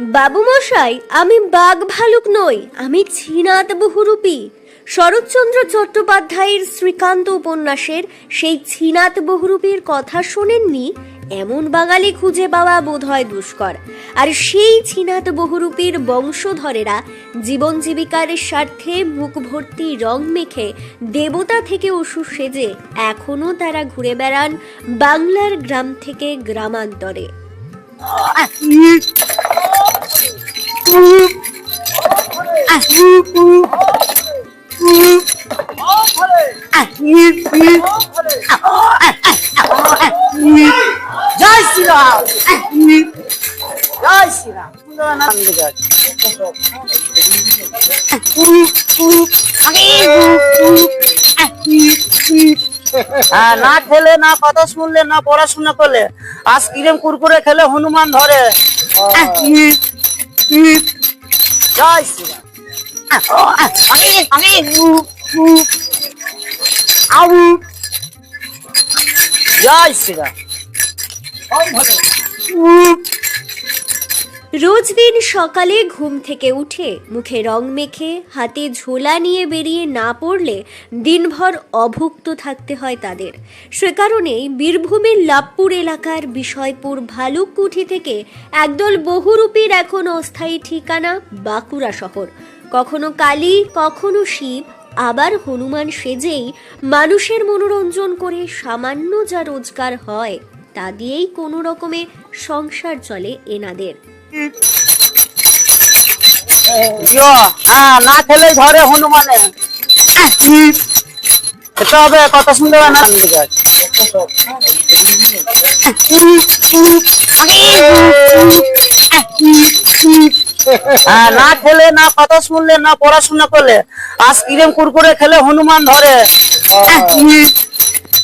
বাবু মশাই আমি বাঘ ভালুক নই, আমি ছিনাত বহুরূপী শরৎচন্দ্র চট্টোপাধ্যায়ের শ্রীকান্ত উপন্যাসের সেই ছিনাত বহুরূপীর কথা শোনেননি? এমন বাঙালি খুঁজে পাওয়া বোধ হয় দুষ্কর। আর সেই ছিনাত বহুরূপীর বংশধরেরা জীবন জীবিকার স্বার্থে মুখ ভর্তি রং মেখে দেবতা থেকে অসুর সেজে এখনও তারা ঘুরে বেড়ান বাংলার গ্রাম থেকে গ্রামান্তরে। জয় শ্রীরাম জয় শ্রীরাম। হ্যাঁ, না খেলে না কথা শুনলে না পড়াশোনা করলে আইসক্রিম কুরকুরে খেলে হনুমান ধরে জয় শ্রীরাম রোজ দিন সকালে ঘুম থেকে উঠে মুখে রং মেখে, হাতে ঝোলা নিয়ে বেরিয়ে না পড়লে দিনভর অভুক্ত থাকতে হয় তাদের। সে কারণেই বীরভূমের লাভপুর এলাকার বিষয়পুর ভালুককুঠি থেকে একদল বহুরূপীর এখন অস্থায়ী ঠিকানা বাঁকুড়া শহর। কখনো কালী কখনো শিব আবার হনুমান সেজেই মানুষের মনোরঞ্জন করে সামান্য যা রোজগার হয় তা দিয়েই কোনো রকমে সংসার চলে এনাদের হ্যাঁ না খেলে ধরে হনুমানে খেতে হবে দিকে আছে। হ্যাঁ, না খেলে না কথা শুনলে না পড়াশোনা করলে আইসক্রিম কুরকুরে খেলে হনুমান ধরে।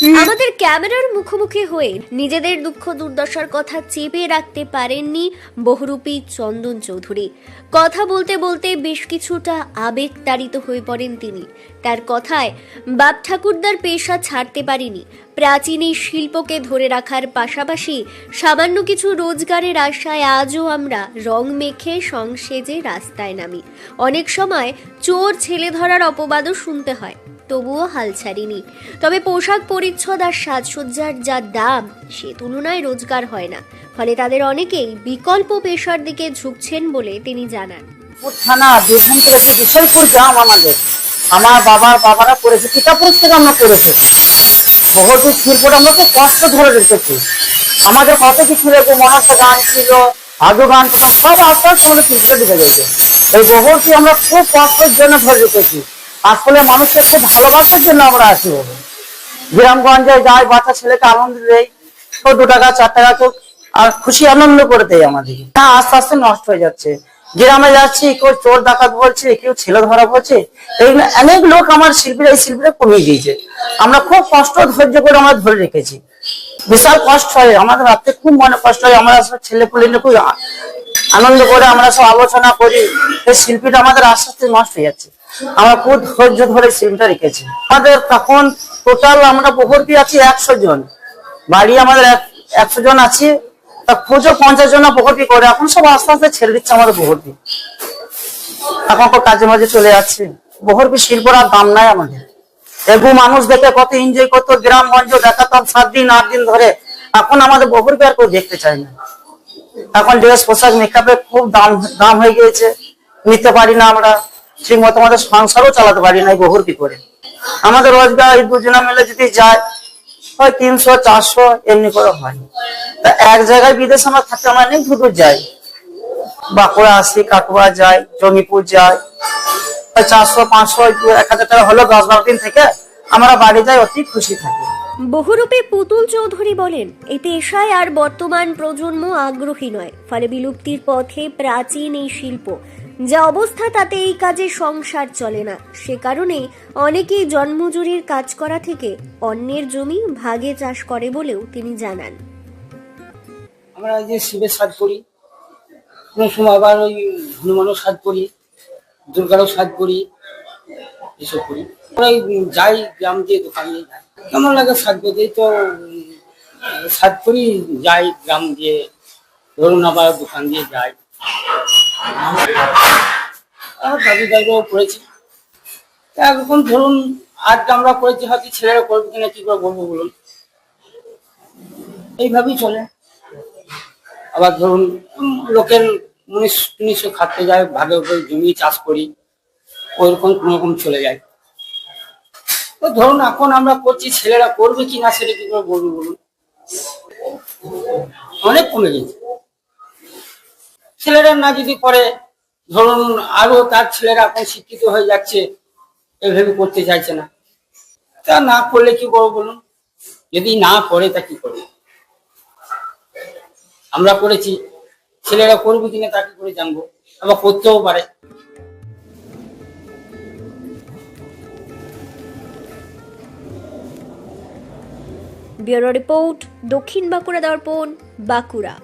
আমাদের ক্যামেরার মুখোমুখি হয়ে নিজেদের দুঃখ দুর্দশার কথা চেপে রাখতে পারেননি বহুরূপী চন্দন চৌধুরী। কথা বলতে বলতে বেশ কিছুটা আবেগ তাড়িত হয়ে পড়েন তিনি। তার কথায় বাপ ঠাকুরদার পেশা ছাড়তে পারিনি। প্রাচীন এই শিল্পকে ধরে রাখার পাশাপাশি সামান্য কিছু রোজগারের আশায় আজও আমরা রং মেখে সংসেজে রাস্তায় নামি। অনেক সময় চোর ছেলে ধরার অপবাদও শুনতে হয়। তবুও হাল ছাড়িনি। তবে পোশাক পরিচ্ছদ আর সাজসজ্জার যা দাম, সে তুলনায় রোজগার হয় না। ফলে তাদের অনেকেই বিকল্প পেশার দিকে ঝুঁকছেন বলে তিনি জানান। থানা যে গ্রাম আমাদের। আমার বাবার, বাবারা করেছে পিতাপুর থেকে আমরা করেছি বহুত শিল্পটা আমরা খুব কষ্ট ধরে রেখেছি। আমাদের কত কিছু রেখে মনসা গান ছিল আদু গান সব আস্তে আস্তে আমাদের শিল্পটা ঢুকে গেছে। এই বহুটি আমরা খুব কষ্টের জন্য ধরে রেখেছি। আসলে মানুষকে খুব ভালোবাসার জন্য আমরা বাবু গ্রামগঞ্জে যাই, বাচ্চা ছেলেকে আনন্দ দেয় কেউ দু টাকা, চার টাকা কেউ আর খুশি আনন্দ করে দেয় আমাদেরকে। না আস্তে আস্তে নষ্ট হয়ে যাচ্ছে। গ্রামে যাচ্ছি, কেউ চোর ডাকাত বলছে, কেউ ছেলে ধরা বলছে। এইগুলো অনেক লোক আমার শিল্পীরা, এই শিল্পীরা কমিয়ে দিয়েছে। আমরা খুব কষ্ট, ধৈর্য করে আমরা ধরে রেখেছি। বিশাল কষ্ট হয়, আমাদের রাত্রে খুব মনে কষ্ট হয়, আমরা সব ছেলে পুলে খুব আনন্দ করে আমরা সব আলোচনা করি। এই শিল্পীটা আমাদের আস্তে আস্তে নষ্ট হয়ে যাচ্ছে। আমরা খুব ধৈর্য ধরে শিল্পীটা রেখেছি। আমাদের তখন টোটাল আমরা বহুর্তি আছি একশো জন। বাড়ি আমাদের একশো জন আছে। তা পুজো পঞ্চাশ জন বহুর্তি করে, এখন সব আস্তে আস্তে ছেড়ে দিচ্ছে আমাদের বহুর্তি এখন তো কাজে মাঝে চলে যাচ্ছে। বহুর্তি শিল্পর আর দাম নাই আমাদের। এগু মানুষ দেখে কত এনজয় করতো, গ্রামগঞ্জ দেখাতাম সাত দিন, আট দিন ধরে। এখন আমাদের বহুর্তি আর কেউ দেখতে চায় না। এখন ড্রেস পোশাক মেকআপে খুব দাম দাম হয়ে গিয়েছে। নিতে পারি না আমরা। ঠিক মতো আমাদের সংসারও চালাতে পারি না বহুর কি করে? আমাদের রোজগার এই দুজনে মিলে যদি যায়, হয় তিনশো, চারশো, এমনি করে হয়। তা এক জায়গায় বিদেশে আমরা থাকতে আমরা অনেক দূর দূর যাই। বাঁকুড়া আসি কাকুয়া যাই, জমিপুর যাই। চারশো, পাঁচশো এক হাজার টাকা হলো দশ বারো দিন থেকে আমরা বাড়ি যাই, অতি খুশি থাকি। বহুরূপী পুতুল চৌধুরী বলেন এই পেশায় আর বর্তমান প্রজন্ম আগ্রহী নয়, ফলে বিলুপ্তির পথে প্রাচীন এই শিল্প যা অবস্থা তাতে এই কাজে সংসার চলে না। সে কারণেই অনেকেই জন্মজুরির কাজ করা থেকে অন্যের জমি ভাগে চাষ করে বলেও তিনি জানান। আমরা যে শিবের সাজ করি কোনো সময় আবার ওই হনুমানও সাজ করি, দুর্গারও সাজ করি, এসব করি। আমরা যাই গ্রাম দিয়ে দোকান যাই। কেমন লাগে সাজ করতে? তো সাজ করি, যাই গ্রাম দিয়ে, ধরুন আবার দোকান দিয়ে যাই। দাদুও করেছে। এখন ধরুন, আজ আমরা করেছি হয়তো ছেলেরা করবে কিনা, কি করে বলব বলুন? এইভাবেই চলে। আবার ধরুন লোকের মুনিশ টুনিশও খাটতে যায়, ভাগে ভাগে জমি চাষ করি, ওইরকম কোনো রকম চলে যায়। তো ধরুন, এখন আমরা করছি, ছেলেরা করবে কি না সেটা কি করে বলব বলুন? অনেক কমে গেছে। ছেলেরা না যদি করে, ধরুন আরও তার ছেলেরা এখন শিক্ষিত হয়ে যাচ্ছে এভাবে করতে চাইছে না। তা না করলে কি করব বলুন? যদি না করে, তা কি করব? আমরা করেছি। ছেলেরা করবে কিনা তা কি করে জানব? আবার করতেও পারে। ব্যুরো রিপোর্ট দক্ষিণ বাঁকুড়া দর্পণ, বাঁকুড়া।